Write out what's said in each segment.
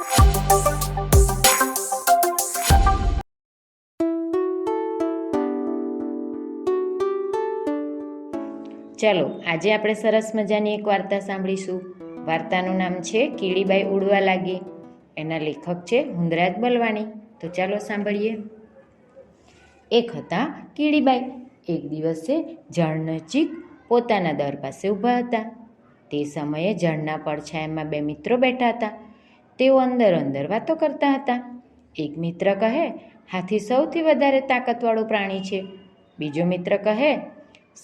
ચાલો, આજે આપણે સરસ મજાની એક વાર્તા સાંભળીશું. વાર્તાનું નામ છે કીડીબાઈ ઉડવા લાગી. એના લેખક છે હુંદરાજ બલવાણી. તો ચાલો સાંભળીએ. એક હતા કીડીબાઈ. એક દિવસે ઝાડ નજીક પોતાના દર પાસે ઊભા હતા. તે સમયે ઝાડના પડછાયામાં બે મિત્રો બેઠા હતા. તેઓ અંદર અંદર વાતો કરતા હતા. એક મિત્ર કહે, હાથી સૌથી વધારે તાકાતવાળું પ્રાણી છે. બીજો મિત્ર કહે,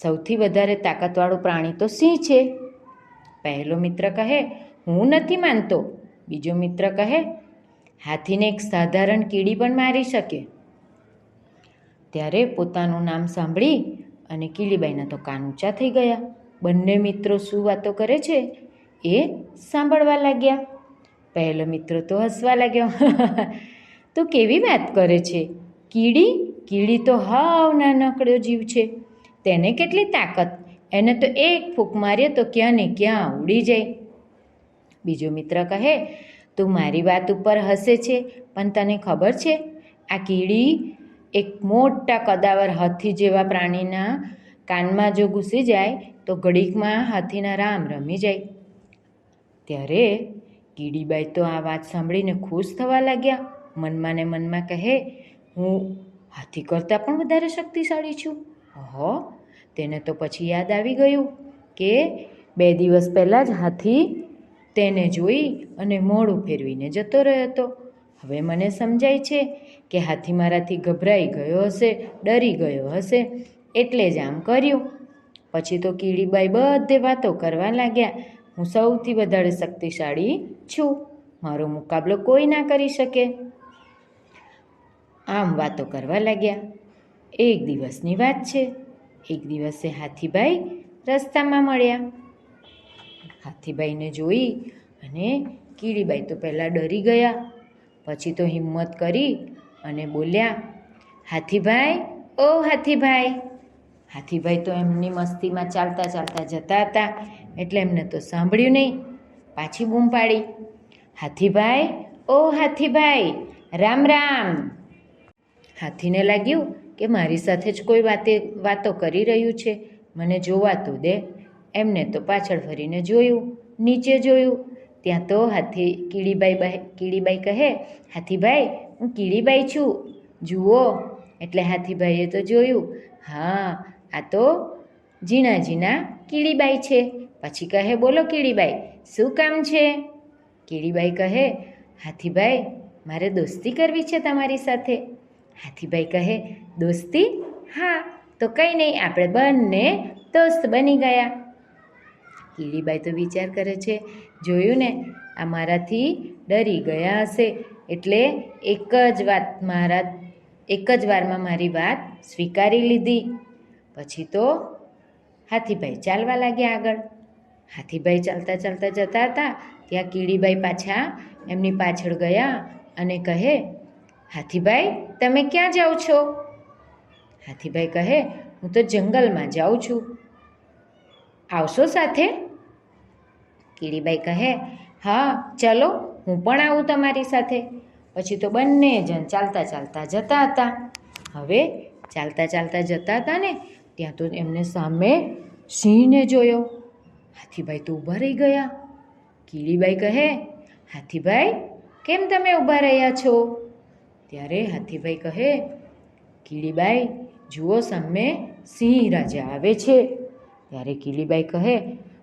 સૌથી વધારે તાકાતવાળું પ્રાણી તો સિંહ છે. પહેલો મિત્ર કહે, હું નથી માનતો. બીજો મિત્ર કહે, હાથીને એક સાધારણ કીડી પણ મારી શકે. ત્યારે પોતાનું નામ સાંભળી અને કીલીબાઈના તો કાન ઊંચા થઈ ગયા. બંને મિત્રો શું વાતો કરે છે એ સાંભળવા લાગ્યા. પહેલો મિત્ર તો હસવા લાગ્યો. તો કેવી વાત કરે છે? કીડી? કીડી તો હાવ નાનકડો જીવ છે. તેને કેટલી તાકાત? એને તો એક ફૂંક મારીએ તો ક્યાં ને ક્યાં ઉડી જાય. બીજો મિત્ર કહે, તું મારી વાત ઉપર હસે છે, પણ તને ખબર છે, આ કીડી એક મોટા કદાવર હાથી જેવા પ્રાણીના કાનમાં જો ઘૂસી જાય, તો ઘડીકમાં હાથીના રામ રમી જાય. ત્યારે કીડીબાઈ તો આ વાત સાંભળીને ખુશ થવા લાગ્યા. મનમાં ને મનમાં કહે, હું હાથી કરતાં પણ વધારે શક્તિશાળી છું. હો તેને તો પછી યાદ આવી ગયું કે બે દિવસ પહેલાં જ હાથી તેને જોઈ અને મોડું ફેરવીને જતો રહ્યો હતો. હવે મને સમજાય છે કે હાથી મારાથી ગભરાઈ ગયો હશે, ડરી ગયો હશે, એટલે જ આમ કર્યું. પછી તો કીડીબાઈ બધે વાતો કરવા લાગ્યા. હું સૌથી વધારે શક્તિશાળી છું. મારો મુકાબલો કોઈ ના કરી શકે. આમ વાતો કરવા લાગ્યા. એક દિવસની વાત છે. એક દિવસે હાથીભાઈ રસ્તામાં મળ્યા. હાથીભાઈને જોઈ અને કીડીબાઈ તો પહેલાં ડરી ગયા. પછી તો હિંમત કરી અને બોલ્યા, હાથીભાઈ, ઓ હાથીભાઈ. હાથીભાઈ તો એમની મસ્તીમાં ચાલતા ચાલતા જતા હતા. એટલે એમને તો સાંભળ્યું નહીં. પાછી બૂમ પાડી. હાથીભાઈ, ઓ હાથીભાઈ, રામ રામ. હાથીને લાગ્યું કે મારી સાથે જ કોઈ વાતે, વાતો કરી રહ્યું છે. મને જોવાતું દે. એમને તો પાછળ ફરીને જોયું, નીચે જોયું. ત્યાં તો હાથી, કીડીબાઈ બાઈ કીડીબાઈ કહે, હાથીભાઈ, હું કીડીબાઈ છું. જુઓ. એટલે હાથીભાઈએ તો જોયું, હા, આ તો ઝીણા ઝીણા કીડીબાઈ છે. પછી કહે, બોલો કીડીબાઈ, શું કામ છે? કીડીબાઈ કહે, હાથીભાઈ, મારે દોસ્તી કરવી છે તમારી સાથે. હાથીભાઈ કહે, દોસ્તી? હા, તો કંઈ નહીં, આપણે બંને દોસ્ત બની ગયા. કીડીબાઈ તો વિચાર કરે છે, જોયું ને, આ મારાથી ડરી ગયા હશે. એટલે એક જ વાત મારા, એક જ વારમાં મારી વાત સ્વીકારી લીધી. પછી તો હાથીભાઈ ચાલવા લાગ્યા આગળ. હાથીભાઈ ચાલતા ચાલતા જતા હતા, ત્યાં કીડીબાઈ પાછા એમની પાછળ ગયા અને કહે, હાથીભાઈ, તમે ક્યાં જાઓ છો? હાથીભાઈ કહે, હું તો જંગલમાં જાઉં છું. આવશો સાથે? કીડીબાઈ કહે, હા, ચલો, હું પણ આવું તમારી સાથે. પછી તો બંને જણ ચાલતા ચાલતા જતા હતા. હવે ચાલતા ચાલતા જતા હતા ને, ત્યાં તો એમને સામે સિંહને જોયો. હાથીભાઈ તો ઊભા રહી ગયા. કીડીબાઈ કહે, હાથીભાઈ, કેમ તમે ઊભા રહ્યા છો? ત્યારે હાથીભાઈ કહે કીડીબાઈ જુઓ સામે સિંહ રાજા આવે છે. ત્યારે કીડીબાઈ કહે,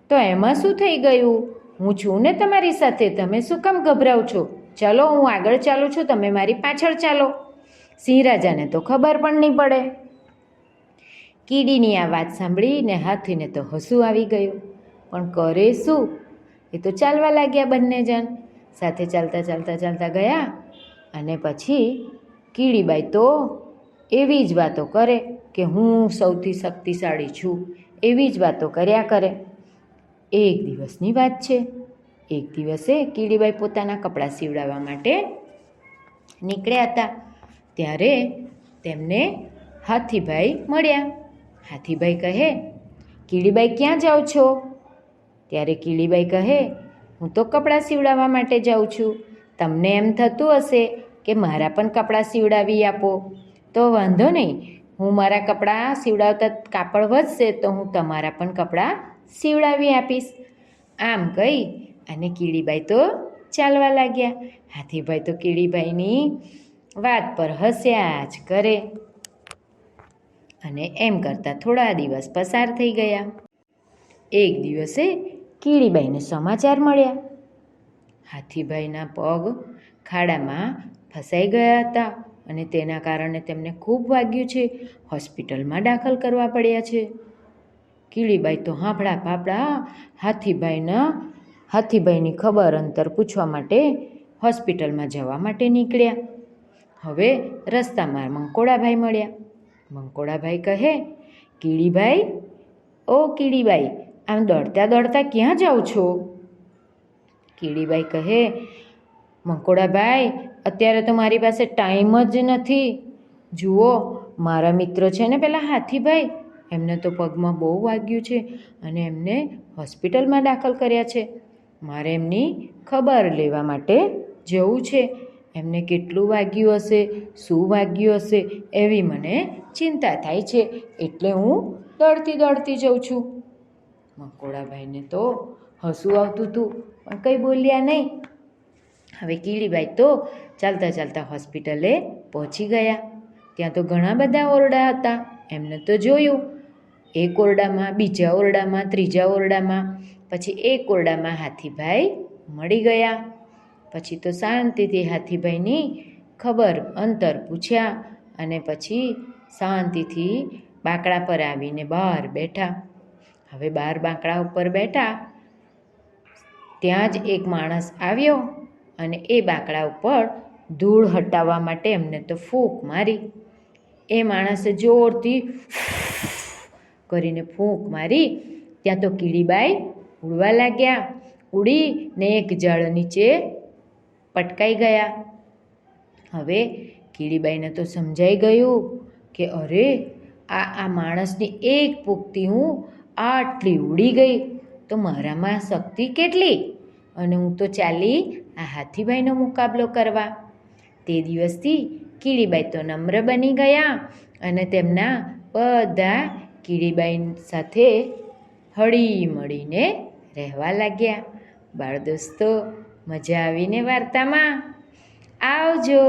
તો એમાં શું થઈ ગયું? હું છું ને તમારી સાથે, તમે શું કામ ગભરાવ છો? ચાલો, હું આગળ ચાલું છું, તમે મારી પાછળ ચાલો. સિંહ રાજાને તો ખબર પણ નહીં પડે. કીડીની આ વાત સાંભળીને હાથીને તો હસું આવી ગયું. પણ કરે શું? એ તો ચાલવા લાગ્યા બંને જણ સાથે ચાલતા ચાલતા ચાલતા ગયા અને પછી કીડીબાઈ તો એવી જ વાતો કરે કે હું સૌથી શક્તિશાળી છું, એવી જ વાતો કર્યા કરે. એક દિવસની વાત છે. એક દિવસે કીડીબાઈ પોતાના કપડાં સીવડાવવા માટે નીકળ્યા હતા. ત્યારે તેમને હાથીભાઈ મળ્યા. હાથીભાઈ કહે, કીડીબાઈ, ક્યાં જાઓ છો? ત્યારે કીડીબાઈ કહે, હું તો કપડાં સીવડાવવા માટે જાઉં છું. તમને એમ થતું હશે કે મારા પણ કપડાં સીવડાવી આપો. તો વાંધો નહીં. હું મારા કપડાં સીવડાવતા કાપડ વધશે તો હું તમારા પણ કપડાં સીવડાવી આપીશ. આમ કહી અને કીડીબાઈ તો ચાલવા લાગ્યા. હાથીભાઈ તો કીડીબાઈની વાત પર હસ્યા જ કરે. અને એમ કરતાં થોડા દિવસ પસાર થઈ ગયા. એક દિવસે કીડીબાઈને સમાચાર મળ્યા. હાથીભાઈના પગ ખાડામાં ફસાઈ ગયા હતા અને તેના કારણે તેમને ખૂબ વાગ્યું છે. હોસ્પિટલમાં દાખલ કરવા પડ્યા છે. કીડીબાઈ તો હાંફળા પાપડા હાથીભાઈના, હાથીભાઈની ખબર અંતર પૂછવા માટે હોસ્પિટલમાં જવા માટે નીકળ્યા. હવે રસ્તામાં મંકોડાભાઈ મળ્યા. મંકોડાભાઈ કહે કીડીભાઈ ઓ કીડીબાઈ આમ દોડતા દોડતા ક્યાં જાઓ છો? કીડીબાઈ કહે મંકોડાભાઈ અત્યારે તો મારી પાસે ટાઈમ જ નથી. જુઓ, મારા મિત્ર છે ને પેલા હાથીભાઈ. એમને તો પગમાં બહુ વાગ્યું છે અને એમને હોસ્પિટલમાં દાખલ કર્યા છે. મારે એમની ખબર લેવા માટે જવું છે. એમને કેટલું વાગ્યું હશે, શું વાગ્યું હશે એવી મને ચિંતા થાય છે. એટલે હું દોડતી દોડતી જઉં છું. મકોડાભાઈને તો હસવું આવતું હતું પણ કંઈ બોલ્યા નહીં. હવે કીડીબાઈ તો ચાલતા ચાલતા હોસ્પિટલે પહોંચી ગયા. ત્યાં તો ઘણા બધા ઓરડા હતા, એમને તો જોયું. એક ઓરડામાં, બીજા ઓરડામાં, ત્રીજા ઓરડામાં, પછી એક ઓરડામાં હાથીભાઈ મળી ગયા. પછી તો શાંતિથી હાથીભાઈની ખબર, અંતર પૂછ્યા અને પછી શાંતિથી બાકડા પર આવીને બહાર બેઠા. હવે બહાર બાંકડા ઉપર બેઠા. ત્યાં જ એક માણસ આવ્યો અને એ બાંકડા ઉપર ધૂળ હટાવવા માટે એમને તો ફૂંક મારી. એ માણસે જોરથી કરીને ફૂંક મારી. ત્યાં તો કીડીબાઈ ઉડવા લાગ્યા. ઉડીને એક જળ નીચે પટકાઈ ગયા. હવે કીડીબાઈને તો સમજાઈ ગયું કે અરે, આ આ માણસની એક પૂગથી હું આટલી ઉડી ગઈ. તો મારામાં શક્તિ કેટલી? અને હું તો ચાલી આ હાથીભાઈનો મુકાબલો કરવા. તે દિવસથી કીડીબાઈ તો નમ્ર બની ગયા અને તેમના બધા કીડીબાઈ સાથે હળી મળીને રહેવા લાગ્યા. બાળ દોસ્તો, મજા આવીને વાર્તામાં આવજો.